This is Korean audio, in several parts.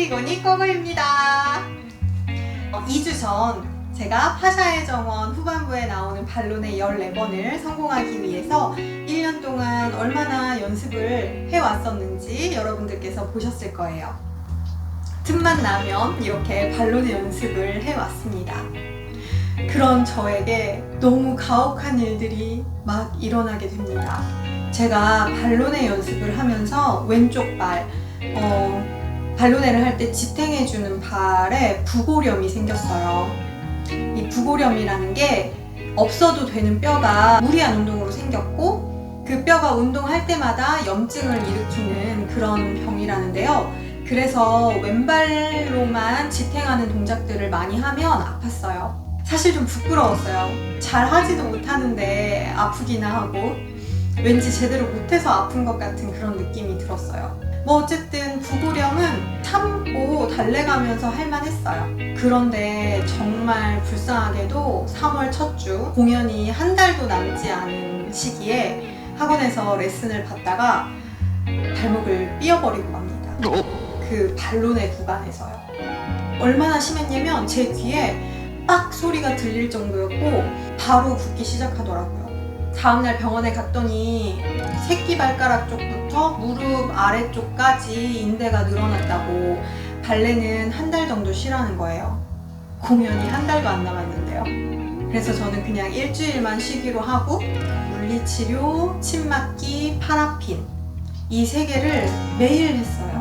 후기고니 꼬고입니다. 2주 전 제가 파샤의 정원 후반부에 나오는 반론의 14번을 성공하기 위해서 1년 동안 얼마나 연습을 해왔었는지 여러분들께서 보셨을 거예요. 틈만 나면 이렇게 반론의 연습을 해왔습니다. 그런 저에게 너무 가혹한 일들이 막 일어나게 됩니다. 제가 발로네 연습을 하면서 왼쪽 발, 어, 발로네를 할 때 지탱해주는 발에 부고렴이 생겼어요. 이 부고렴이라는 게 없어도 되는 뼈가 무리한 운동으로 생겼고 그 뼈가 운동할 때마다 염증을 일으키는 그런 병이라는데요. 그래서 왼발로만 지탱하는 동작들을 많이 하면 아팠어요. 사실 좀 부끄러웠어요. 잘 하지도 못하는데 아프기나 하고 왠지 제대로 못해서 아픈 것 같은 그런 느낌이 들었어요. 뭐 어쨌든 부고령은 참고 달래가면서 할만했어요. 그런데 정말 불쌍하게도 3월 첫 주 공연이 한 달도 남지 않은 시기에 학원에서 레슨을 받다가 발목을 삐어버리고 갑니다. 그 발론의 구간에서요. 얼마나 심했냐면 제 귀에 빡 소리가 들릴 정도였고 바로 붓기 시작하더라고요. 다음날 병원에 갔더니 새끼 발가락 쪽부터 무릎 아래쪽까지 인대가 늘어났다고 발레는 한 달 정도 쉬라는 거예요. 공연이 한 달도 안 남았는데요. 그래서 저는 그냥 일주일만 쉬기로 하고 물리치료, 침 맞기, 파라핀 이 세 개를 매일 했어요.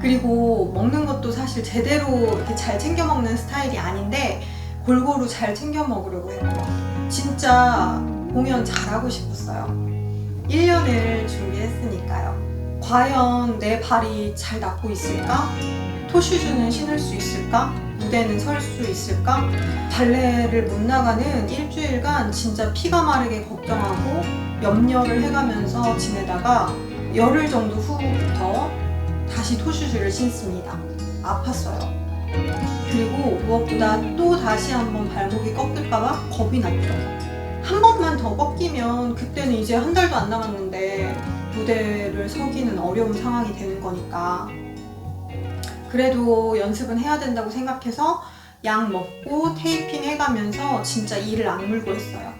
그리고 먹는 것도 사실 제대로 이렇게 잘 챙겨 먹는 스타일이 아닌데 골고루 잘 챙겨 먹으려고 했고요. 진짜 공연 잘하고 싶었어요. 1년을 준비했으니까요. 과연 내 발이 잘 낫고 있을까? 토슈즈는 신을 수 있을까? 무대는 설 수 있을까? 발레를 못 나가는 일주일간 진짜 피가 마르게 걱정하고 염려를 해가면서 지내다가 열흘 정도 후부터 다시 토슈즈를 신습니다. 아팠어요. 그리고 무엇보다 또 다시 한번 발목이 꺾일까봐 겁이 났죠. 한 번만 더 꺾이면 그때는 이제 한 달도 안 남았는데 무대를 서기는 어려운 상황이 되는 거니까. 그래도 연습은 해야 된다고 생각해서 약 먹고 테이핑 해가면서 진짜 이를 악물고 했어요.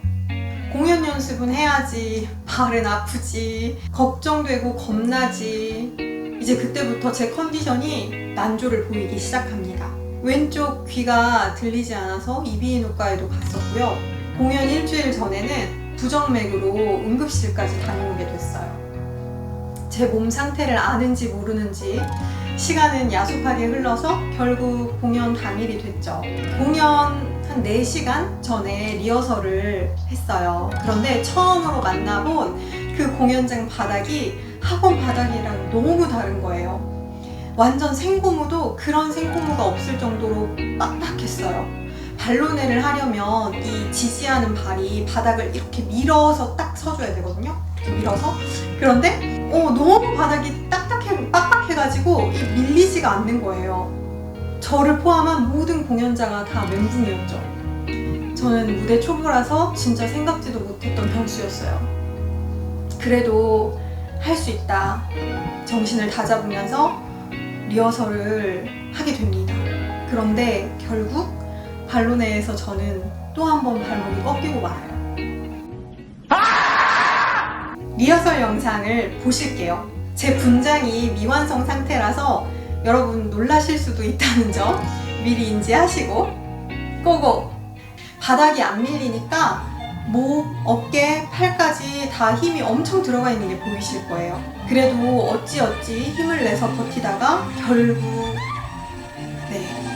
공연 연습은 해야지. 발은 아프지. 걱정되고 겁나지. 이제 그때부터 제 컨디션이 난조를 보이기 시작합니다. 왼쪽 귀가 들리지 않아서 이비인후과에도 갔었고요. 공연 일주일 전에는 부정맥으로 응급실까지 다녀오게 됐어요. 제 몸 상태를 아는지 모르는지 시간은 야속하게 흘러서 결국 공연 당일이 됐죠. 공연 한 4시간 전에 리허설을 했어요. 그런데 처음으로 만나본 그 공연장 바닥이 학원 바닥이랑 너무 다른 거예요. 완전 생고무도 그런 생고무가 없을 정도로 빡빡했어요. 발로네를 하려면 이 지지하는 발이 바닥을 이렇게 밀어서 딱 서줘야 되거든요. 밀어서. 그런데 어, 너무 바닥이 딱딱해, 빡빡해가지고 이 밀리지가 않는 거예요. 저를 포함한 모든 공연자가 다 멘붕이었죠. 저는 무대 초보라서 진짜 생각지도 못했던 변수였어요. 그래도 할 수 있다. 정신을 다잡으면서 리허설을 하게 됩니다. 그런데 결국 발로네에서 저는 또 한 번 발목이 꺾이고 말아요. 리허설 영상을 보실게요. 제 분장이 미완성 상태라서 여러분 놀라실 수도 있다는 점 미리 인지하시고 고고! 바닥이 안 밀리니까 목, 어깨, 팔까지 다 힘이 엄청 들어가 있는 게 보이실 거예요. 그래도 어찌어찌 힘을 내서 버티다가 결국 네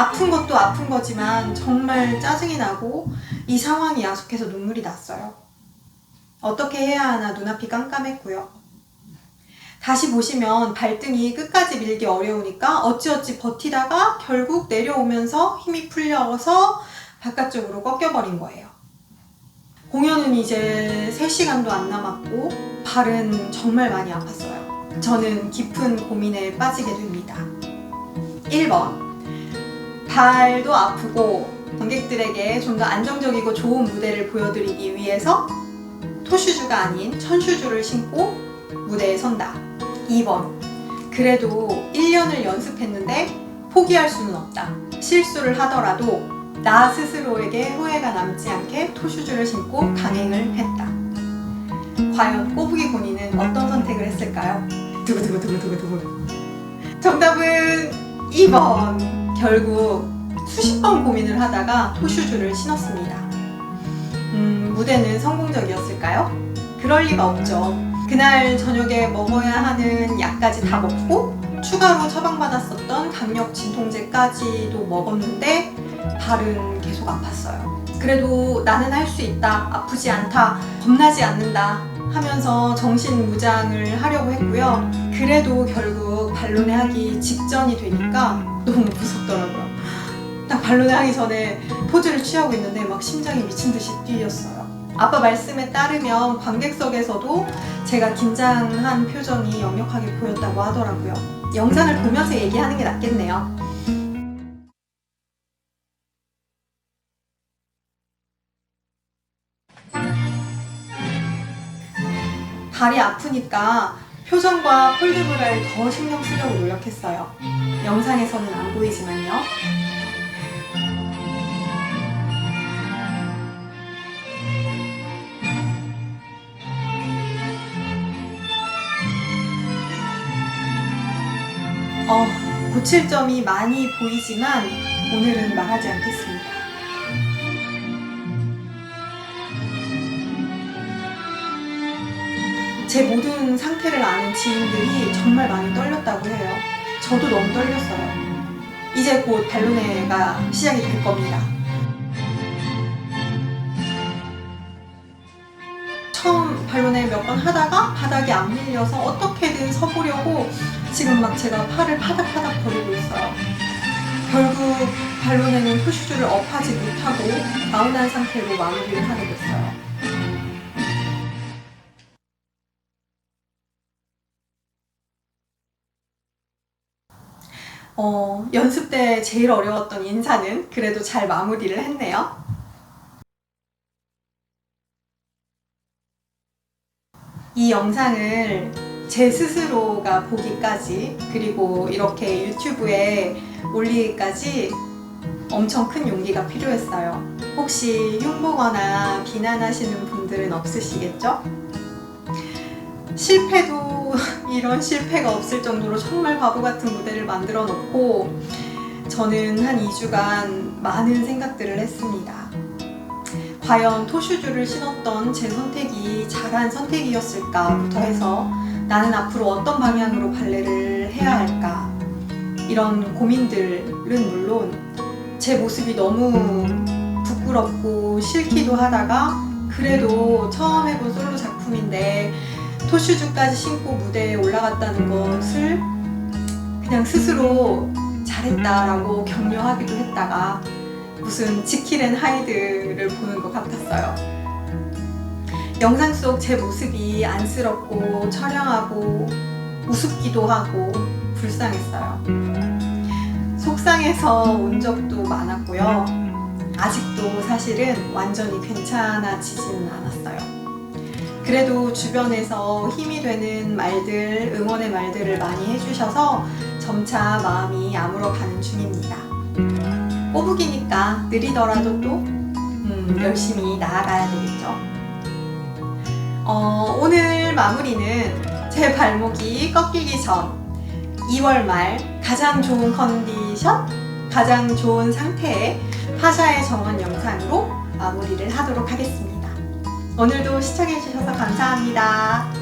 아픈 것도 아픈 거지만 정말 짜증이 나고 이 상황이 야속해서 눈물이 났어요. 어떻게 해야 하나 눈앞이 깜깜했고요. 다시 보시면 발등이 끝까지 밀기 어려우니까 어찌어찌 버티다가 결국 내려오면서 힘이 풀려서 바깥쪽으로 꺾여버린 거예요. 공연은 이제 3시간도 안 남았고 발은 정말 많이 아팠어요. 저는 깊은 고민에 빠지게 됩니다. 1번. 발도 아프고 관객들에게 좀 더 안정적이고 좋은 무대를 보여드리기 위해서 토슈즈가 아닌 천슈즈를 신고 무대에 선다. 2번. 그래도 1년을 연습했는데 포기할 수는 없다. 실수를 하더라도 나 스스로에게 후회가 남지 않게 토슈즈를 신고 강행을 했다. 과연 꼬부기 군인은 어떤 선택을 했을까요? 두구두구두구두구두구. 정답은 2번. 결국 수십 번 고민을 하다가 토슈즈를 신었습니다. 음, 무대는 성공적이었을까요? 그럴 리가 없죠. 그날 저녁에 먹어야 하는 약까지 다 먹고 추가로 처방받았었던 강력 진통제까지도 먹었는데 발은 계속 아팠어요. 그래도 나는 할 수 있다, 아프지 않다, 겁나지 않는다 하면서 정신 무장을 하려고 했고요. 그래도 결국 발론회 하기 직전이 되니까 너무 무섭더라고요. 딱 발론회 하기 전에 포즈를 취하고 있는데 막 심장이 미친 듯이 뛰었어요. 아빠 말씀에 따르면 관객석에서도 제가 긴장한 표정이 역력하게 보였다고 하더라고요. 영상을 보면서 얘기하는 게 낫겠네요. 발이 아프니까 표정과 폴드브라를 더 신경 쓰려고 노력했어요. 영상에서는 안 보이지만요. 어, 고칠 점이 많이 보이지만 오늘은 말하지 않겠습니다. 제 모든 상태를 아는 지인들이 정말 많이 떨렸다고 해요. 저도 너무 떨렸어요. 이제 곧 발론회가 시작이 될 겁니다. 처음 발론회 몇 번 하다가 바닥이 안 밀려서 어떻게든 서보려고 지금 막 제가 팔을 파닥파닥 거리고 있어요. 결국 발론회는 토슈즈를 업하지 못하고 마운한 상태로 마무리를 하게 됐어요. 어, 연습 때 제일 어려웠던 인사는 그래도 잘 마무리를 했네요. 이 영상을 제 스스로가 보기까지 그리고 이렇게 유튜브에 올리기까지 엄청 큰 용기가 필요했어요. 혹시 흉보거나 비난하시는 분들은 없으시겠죠? 실패도 이런 실패가 없을 정도로 정말 바보 같은 무대를 만들어 놓고 저는 한 2주간 많은 생각들을 했습니다. 과연 토슈즈를 신었던 제 선택이 잘한 선택이었을까부터 해서 나는 앞으로 어떤 방향으로 발레를 해야 할까 이런 고민들은 물론 제 모습이 너무 부끄럽고 싫기도 하다가 그래도 처음 해본 솔로 작품인데 토슈즈까지 신고 무대에 올라갔다는 것을 그냥 스스로 잘했다라고 격려하기도 했다가 무슨 지킬앤 하이드를 보는 것 같았어요. 영상 속 제 모습이 안쓰럽고 처량하고 우습기도 하고 불쌍했어요. 속상해서 온 적도 많았고요. 아직도 사실은 완전히 괜찮아지지는 않았어요. 그래도 주변에서 힘이 되는 말들, 응원의 말들을 많이 해주셔서 점차 마음이 아물어가는 중입니다. 꼬부기니까 느리더라도 또 음, 열심히 나아가야 되겠죠. 어, 오늘 마무리는 제 발목이 꺾이기 전 2월 말 가장 좋은 컨디션, 가장 좋은 상태의 파샤의 정원 영상으로 마무리를 하도록 하겠습니다. 오늘도 시청해주셔서 감사합니다.